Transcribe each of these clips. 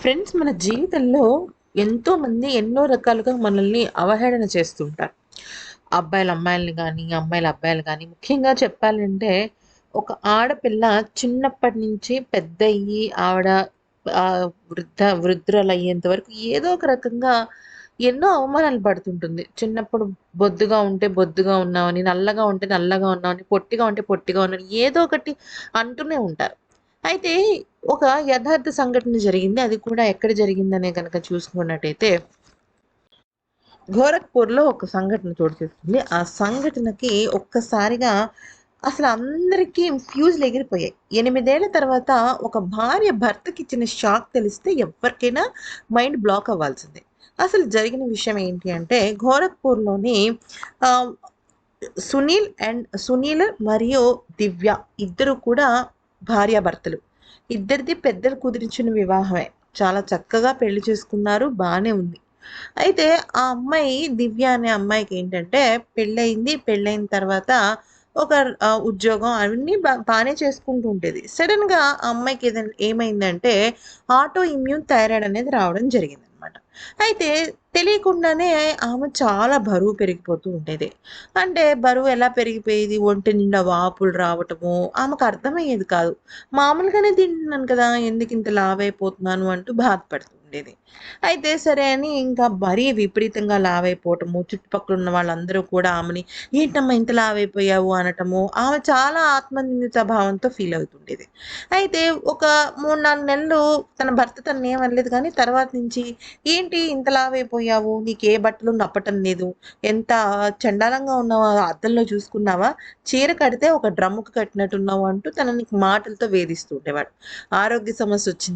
Friends మన జీవితంలో ఎంతోమంది ఎన్నో రకాలుగా మనల్ని అవహేళన చేస్తుంటారు. అబ్బాయిలు అమ్మాయిలని కానీ అమ్మాయిలు అబ్బాయిలు కానీ ముఖ్యంగా చెప్పాలంటే ఒక ఆడపిల్ల చిన్నప్పటి నుంచి పెద్దయ్యి ఆవిడ వృద్ధ వృద్ధ వృద్ధురాలయ్యేంత వరకు ఏదో ఒక రకంగా ఎన్నో అవమానాలు పడుతుంటుంది. చిన్నప్పుడు బొద్దుగా ఉంటే బొద్దుగా ఉన్నామని నల్లగా ఉంటే నల్లగా ఉన్నామని పొట్టిగా ఉంటే పొట్టిగా ఉన్నామని ఏదో ఒకటి అంటూనే ఉంటారు. అయితే ఒక యథార్థ సంఘటన జరిగింది. అది కూడా ఎక్కడ జరిగిందనే కనుక చూసుకున్నట్టయితే గోరఖ్‌పూర్‌లో ఒక సంఘటన చోటు చేసుకుంది. ఆ సంఘటనకి ఒక్కసారిగా అసలు అందరికీ ఫ్యూజ్లు ఎగిరిపోయాయి. ఎనిమిదేళ్ళ తర్వాత ఒక భార్య భర్తకిచ్చిన షాక్ తెలిస్తే ఎవరికైనా మైండ్ బ్లాక్ అవ్వాల్సిందే. అసలు జరిగిన విషయం ఏంటి అంటే గోరఖ్‌పూర్‌లోని సునీల్ అండ్ సునీల్ మరియు దివ్య ఇద్దరు కూడా భార్యాభర్తలు. ఇద్దరిది పెద్దలు కుదిరించిన వివాహమే. చాలా చక్కగా పెళ్ళి చేసుకున్నారు. బాగానే ఉంది. అయితే ఆ అమ్మాయి దివ్య అనే అమ్మాయికి ఏంటంటే పెళ్ళయింది పెళ్ళైన తర్వాత ఒక ఉద్యోగం అవన్నీ బా బాగానే చేసుకుంటూ ఉండేది. సడన్గా ఆ అమ్మాయికి ఏదైనా ఏమైందంటే ఆటో ఇమ్యూన్ థైరాయిడ్ అనేది రావడం జరిగిందనమాట. అయితే తెలియకుండానే ఆమె చాలా బరువు పెరిగిపోతూ ఉండేది. అంటే బరువు ఎలా పెరిగిపోయేది? ఒంటి నిండా వాపులు రావటము ఆమెకు అర్థమయ్యేది కాదు. మామూలుగానే తింటున్నాను కదా! ఎందుకు ఇంత లావైపోతున్నాను అంటూ బాధపడుతుంది ఉండేది. అయితే సరే అని ఇంకా మరీ విపరీతంగా లావైపోవటము, చుట్టుపక్కల ఉన్న వాళ్ళందరూ కూడా ఆమెని "ఏంటమ్మా ఇంత లావైపోయావు" అనటము, ఆమె చాలా ఆత్మనిందిత భావంతో ఫీల్ అవుతుండేది. అయితే ఒక 3, 4 నెలలు తన భర్త తననేమనలేదు కానీ తర్వాత నుంచి "ఏంటి ఇంత లావైపోయావు? నీకు ఏ బట్టలు నప్పటం లేదు. ఎంత చండాలంగా ఉన్నావా అద్దంలో చూసుకున్నావా? చీర కడితే ఒక డ్రమ్ముకు కట్టినట్టున్నావు" అంటూ తనని మాటలతో వేధిస్తూ ఉండేవాడు. ఆరోగ్య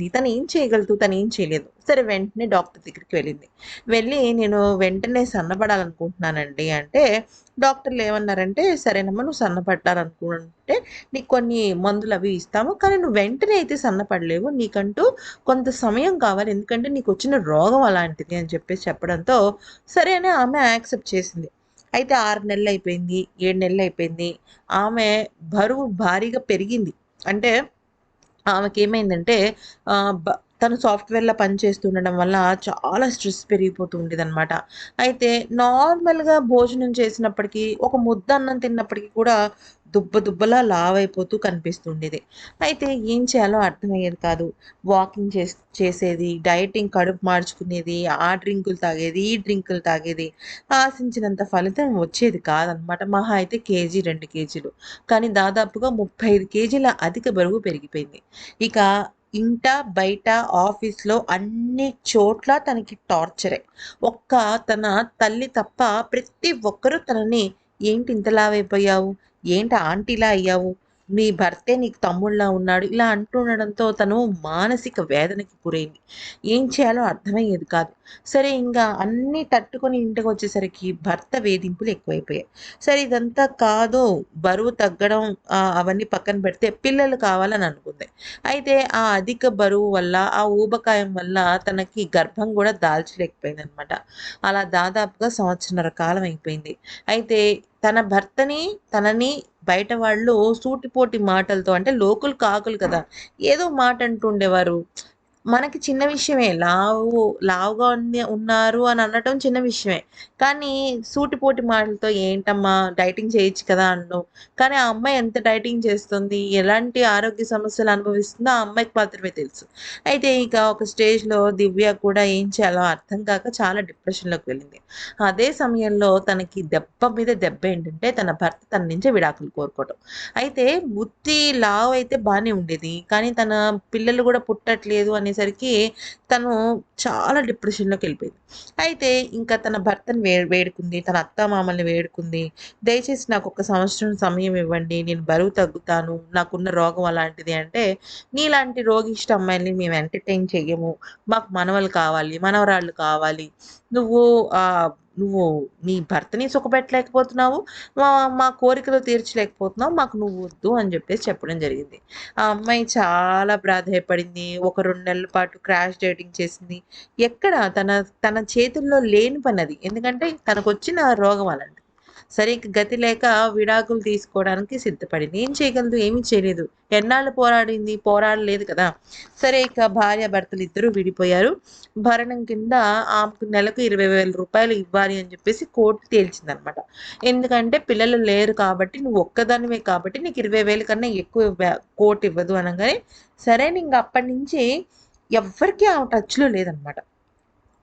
తను ఏం చేయగలదు? తనేం చేయలేదు. సరే వెంటనే డాక్టర్ దగ్గరికి వెళ్ళింది. వెళ్ళి "నేను వెంటనే సన్నపడాలనుకుంటున్నానండి అంటే డాక్టర్లు ఏమన్నారంటే "సరేనమ్మా నువ్వు సన్నపడాలనుకుంటే నీకు కొన్ని మందులు అవి ఇస్తాము. కానీ నువ్వు వెంటనే అయితే సన్నపడలేవు. నీకంటూ కొంత సమయం కావాలి. ఎందుకంటే నీకు వచ్చిన రోగం అలాంటిది" అని చెప్పేసి చెప్పడంతో సరే అని ఆమె యాక్సెప్ట్ చేసింది. అయితే ఆరు నెలలు అయిపోయింది ఏడు నెలలు అయిపోయింది ఆమె బరువు భారీగా పెరిగింది. అంటే ఆమెకి ఏమైందంటే తను సాఫ్ట్‌వేర్‌లో పని చేస్తుండడం వల్ల చాలా స్ట్రెస్ పెరిగిపోతూ ఉండేదనమాట. అయితే నార్మల్‌గా భోజనం చేసినప్పటికీ, ఒక ముద్ద అన్నం తిన్నప్పటికీ కూడా దుబ్బ దుబ్బలా లావైపోతూ అయిపోతూ కనిపిస్తుండేది అయితే ఏం చేయాలో అర్థమయ్యేది కాదు. వాకింగ్ చేస్ చేసేది, డైటింగ్ కడుపు మార్చుకునేది, ఆ డ్రింకులు తాగేది, ఈ డ్రింకులు తాగేది. ఆశించినంత ఫలితం వచ్చేది కాదనమాట. మహా అయితే కేజీ, రెండు కేజీలు. కానీ దాదాపుగా 35 కేజీల అధిక బరువు పెరిగిపోయింది. ఇక ఇంట, బయట, ఆఫీస్‌లో అన్ని చోట్ల తనకి టార్చరే. ఒక్క తన తల్లి తప్ప ప్రతి ఒక్కరు తనని "ఏంటి ఇంతలావైపోయావు ఏంటి ఆంటీలా అయ్యావు? నీ భర్తే నీకు తమ్ముళ్ళ ఉన్నాడు." ఇలా అంటుండడంతో తను మానసిక వేదనకి గురైంది. ఏం చేయాలో అర్థమయ్యేది కాదు. సరే ఇంకా అన్నీ తట్టుకొని ఇంటికి వచ్చేసరికి భర్త వేధింపులు ఎక్కువైపోయాయి. సరే ఇదంతా కాదు బరువు తగ్గడం అవన్నీ పక్కన పెడితే పిల్లలు కావాలని అనుకుంది. అయితే ఆ అధిక బరువు వల్ల, ఆ ఊబకాయం వల్ల తనకి గర్భం గూడా దాల్చలేకపోయిందనమాట. అలా దాదాపుగా సంవత్సరన్నర కాలం అయిపోయింది. అయితే తన భర్తని, తనని బయట వాళ్ళు సూటిపోటి మాటలతో అంటే లోకులు కాకులు కదా! ఏదో మాట అంటూ ఉండేవారు. మనకి చిన్న విషయమే. లావు లావుగా ఉంది ఉన్నారు అని అనటం చిన్న విషయమే. కానీ సూటిపోటి మాటలతో "ఏంటమ్మా డైటింగ్ చేయొచ్చు కదా!" అనడం. కానీ ఆ అమ్మాయి ఎంత డైటింగ్ చేస్తుంది, ఎలాంటి ఆరోగ్య సమస్యలు అనుభవిస్తుందో ఆ అమ్మాయికి మాత్రమే తెలుసు. అయితే ఇక ఒక స్టేజ్‌లో దివ్య కూడా ఏం చేయాలో అర్థం కాక చాలా డిప్రెషన్‌లోకి వెళ్ళింది. అదే సమయంలో తనకి దెబ్బ మీద దెబ్బ ఏంటంటే తన భర్త తన నుంచి విడాకులు కోరుకోవటం. అయితే బుట్టి లావు అయితే బానే ఉండేది. కానీ తన పిల్లలు కూడా పుట్టట్లేదు అనేసరికి తను చాలా డిప్రెషన్లోకి వెళ్ళిపోయింది అయితే ఇంకా తన భర్తని వే వేడుకుంది. తన అత్త మామల్ని వేడుకుంది. "దయచేసి నాకు ఒక సంవత్సరం సమయం ఇవ్వండి. నేను బరువు తగ్గుతాను. నాకున్న రోగం అలాంటిది" అంటే "నీలాంటి రోగిష్టి అమ్మాయిని మేము ఎంటర్‌టైన్ చేయము మాకు మనవలు కావాలి, మనవరాళ్ళు కావాలి. నువ్వు నువ్వు నీ భర్తని సుఖపెట్టలేకపోతున్నావు. మా మా కోరికలు తీర్చలేకపోతున్నావు. మాకు నువ్వు వద్దు అని చెప్పేసి చెప్పడం జరిగింది. ఆ అమ్మాయి చాలా ప్రాధాయపడింది ఒక రెండు నెలల పాటు క్రాష్ డేటింగ్ చేసింది. ఎక్కడ తన తన చేతుల్లో లేని పని అది ఎందుకంటే తనకు వచ్చిన రోగం అలాంటి సరే గతి లేక విడాకులు తీసుకోవడానికి సిద్ధపడింది ఏం చేయగలదు ఏమీ చేయలేదు. ఎన్నాళ్ళు పోరాడింది? పోరాడలేదు కదా. సరే ఇక భార్య భర్తలు ఇద్దరు విడిపోయారు. భరణం కింద ఆమెకు నెలకు ఇరవై వేల రూపాయలు ఇవ్వాలి అని చెప్పేసి కోర్టు తేల్చిందనమాట. ఎందుకంటే పిల్లలు లేరు కాబట్టి నువ్వు ఒక్కదానివే కాబట్టి నీకు ఇరవై వేల కన్నా ఎక్కువ ఇవ్వ- కోర్టు ఇవ్వదు అనగానే సరే ఇంక అప్పటి నుంచి ఎవ్వరికీ ఆ టచ్లో లేదనమాట.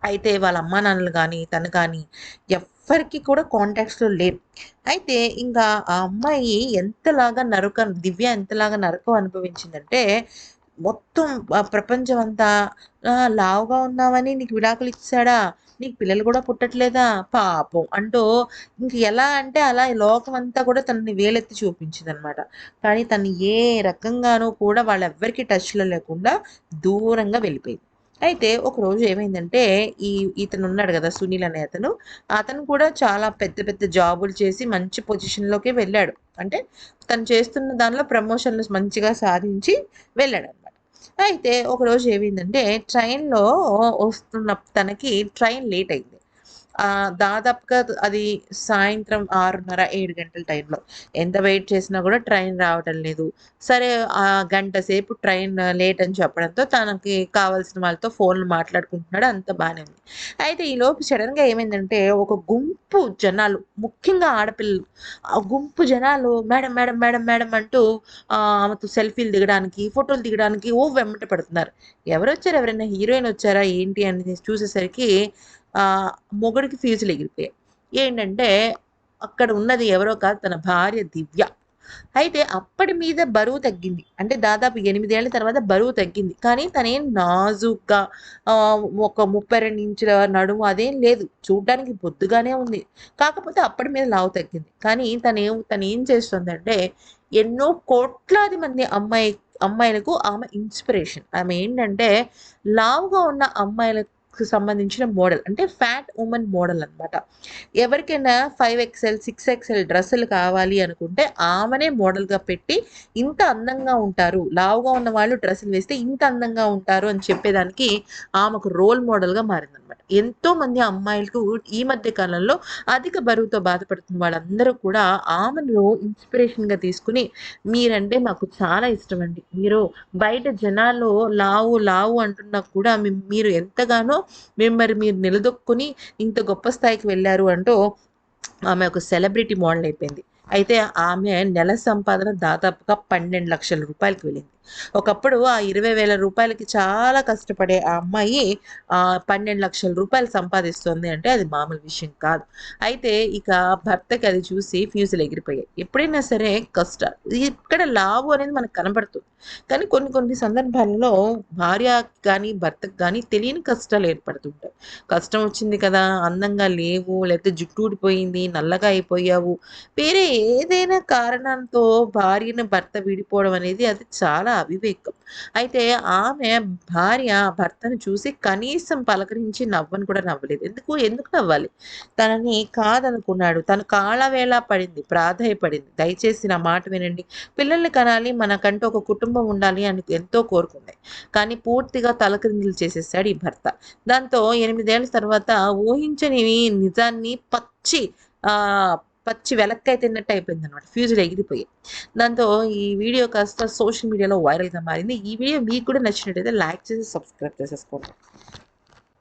అయితే వాళ్ళ అమ్మా నాన్నలు కానీ తను కానీ ఎవ్వరికి కూడా కాంటాక్ట్స్లో లేరు అయితే ఇంకా ఆ అమ్మాయి ఎంతలాగా నరక దివ్య ఎంతలాగా నరకం అనుభవించిందంటే మొత్తం ప్రపంచం అంతా లావుగా ఉన్నావని నీకు విడాకులు ఇచ్చాడా? నీకు పిల్లలు కూడా పుట్టట్లేదా? పాపం. అంటూ ఇంక ఎలా అంటే అలా లోకం అంతా కూడా తనని వేలెత్తి చూపించింది అనమాట కానీ తను ఏ రకంగానూ కూడా వాళ్ళెవ్వరికీ టచ్లో లేకుండా దూరంగా వెళ్ళిపోయింది. అయితే ఒకరోజు ఏమైందంటే ఈ ఇతను ఉన్నాడు కదా సునీల్ అనే అతను అతను కూడా చాలా పెద్ద పెద్ద జాబులు చేసి మంచి పొజిషన్లోకి వెళ్ళాడు. అంటే తను చేస్తున్న దానిలో ప్రమోషన్లు మంచిగా సాధించి వెళ్ళాడు అనమాట అయితే ఒకరోజు ఏమైందంటే ట్రైన్లో వస్తున్న తనకి ట్రైన్ లేట్ అయింది. దాదాపుగా అది సాయంత్రం ఆరున్నర ఏడు గంటల టైంలో ఎంత వెయిట్ చేసినా కూడా ట్రైన్ రావటం లేదు. సరే ఆ గంట సేపు ట్రైన్ లేట్ అని చెప్పడంతో తనకి కావాల్సిన వాళ్ళతో ఫోన్లు మాట్లాడుకుంటున్నాడు. అంత బాగానే ఉంది. అయితే ఈ లోపు సడన్గా ఏమైందంటే ఒక గుంపు జనాలు ముఖ్యంగా ఆడపిల్లలు ఆ గుంపు జనాలు మేడం మేడం మేడం మేడం అంటూ ఆమెతో సెల్ఫీలు దిగడానికి ఫోటోలు దిగడానికి ఓ వెంబట పడుతున్నారు. ఎవరు వచ్చారు ఎవరైనా హీరోయిన్ వచ్చారా? ఏంటి? అని చూసేసరికి మొగుడికి ఫీజులు ఎగిరిపోయాయి. ఏంటంటే అక్కడ ఉన్నది ఎవరో కాదు తన భార్య దివ్య. అయితే అప్పటి మీద బరువు తగ్గింది. అంటే దాదాపు ఎనిమిదేళ్ళ తర్వాత బరువు తగ్గింది. కానీ తనేం నాజుగ్గా ఒక ముప్పై రెండు ఇంచుల నడుము అదేం లేదు. చూడడానికి బొద్దుగానే ఉంది. కాకపోతే అప్పటి మీద లావు తగ్గింది. కానీ తనేం తను ఏం చేస్తుందంటే ఎన్నో కోట్లాది మంది అమ్మాయి అమ్మాయిలకు ఆమె ఇన్స్పిరేషన్. ఆమె ఏంటంటే లావుగా ఉన్న అమ్మాయిలకు సంబంధించిన మోడల్ అంటే ఫ్యాట్ ఉమెన్ మోడల్ అన్నమాట. ఎవరికైనా ఫైవ్ ఎక్స్ఎల్ సిక్స్ ఎక్స్ఎల్ డ్రెస్సులు కావాలి అనుకుంటే ఆమెనే మోడల్గా పెట్టి ఇంత అందంగా ఉంటారు లావుగా ఉన్న వాళ్ళు డ్రెస్సులు వేస్తే ఇంత అందంగా ఉంటారు అని చెప్పేదానికి ఆమెకు రోల్ మోడల్గా మారిందనమాట ఎంతో మంది అమ్మాయిలకు ఈ మధ్య కాలంలో అధిక బరువుతో బాధపడుతున్న వాళ్ళందరూ కూడా ఆమెను ఇన్స్పిరేషన్గా తీసుకుని మీరంటే మాకు చాలా ఇష్టం అండి మీరు బయట జనాలు లావు లావు అంటున్నా కూడా మీరు ఎంతగానో మిమ్మల్ని మీరు నిలదొక్కుని ఇంత గొప్ప స్థాయికి వెళ్ళారు అంటూ ఆమె ఒక సెలబ్రిటీ మోడల్ అయిపోయింది. అయితే ఆమె నెల సంపాదన దాదాపుగా పన్నెండు లక్షల రూపాయలకు వెళ్ళింది. ఒకప్పుడు ఆ ఇరవై వేల రూపాయలకి చాలా కష్టపడే ఆ అమ్మాయి పన్నెండు లక్షల రూపాయలు సంపాదిస్తుంది అంటే అది మామూలు విషయం కాదు. అయితే ఇక భర్తకి అది చూసి ఫ్యూజులు ఎగిరిపోయాయి. ఎప్పుడైనా సరే కష్టాలు ఇక్కడ లావు అనేది మనకు కనబడుతుంది. కానీ కొన్ని కొన్ని సందర్భాలలో భార్య కానీ భర్తకు కానీ తెలియని కష్టాలు ఏర్పడుతుంటాయి. కష్టం వచ్చింది కదా అందంగా లేవు లేకపోతే జుట్టు ఊడిపోయింది నల్లగా అయిపోయావు. వేరే ఏదైనా కారణంతో భార్యను భర్త విడిపోవడం అనేది అది చాలా అవివేకం. అయితే ఆమె భార్య భర్తను చూసి కనీసం పలకరించి నవ్వని కూడా నవ్వలేదు. ఎందుకు? ఎందుకు నవ్వాలి? తనని కాదనుకున్నాడు. తను కాళ్ళవేళ పడింది ప్రాధాయపడింది. దయచేసి నా మాట వినండి. పిల్లల్ని కనాలి మనకంటూ ఒక కుటుంబం ఉండాలి అని ఎంతో కోరుకుంది. కానీ పూర్తిగా తలక్రిందులు చేసేసాడు ఈ భర్త. దాంతో ఎనిమిదేళ్ళ తర్వాత ఊహించని నిజాన్ని పచ్చి ఆ పచ్చి వెలక్కై తిన్నట్టు అయిపోయింది అనమాట ఫ్యూజులు ఎగిరిపోయి. దాంతో ఈ వీడియో కాస్త సోషల్ మీడియాలో వైరల్గా మారింది. ఈ వీడియో మీకు కూడా నచ్చినట్టయితే లైక్ చేసి సబ్స్క్రైబ్ చేసేసుకోండి.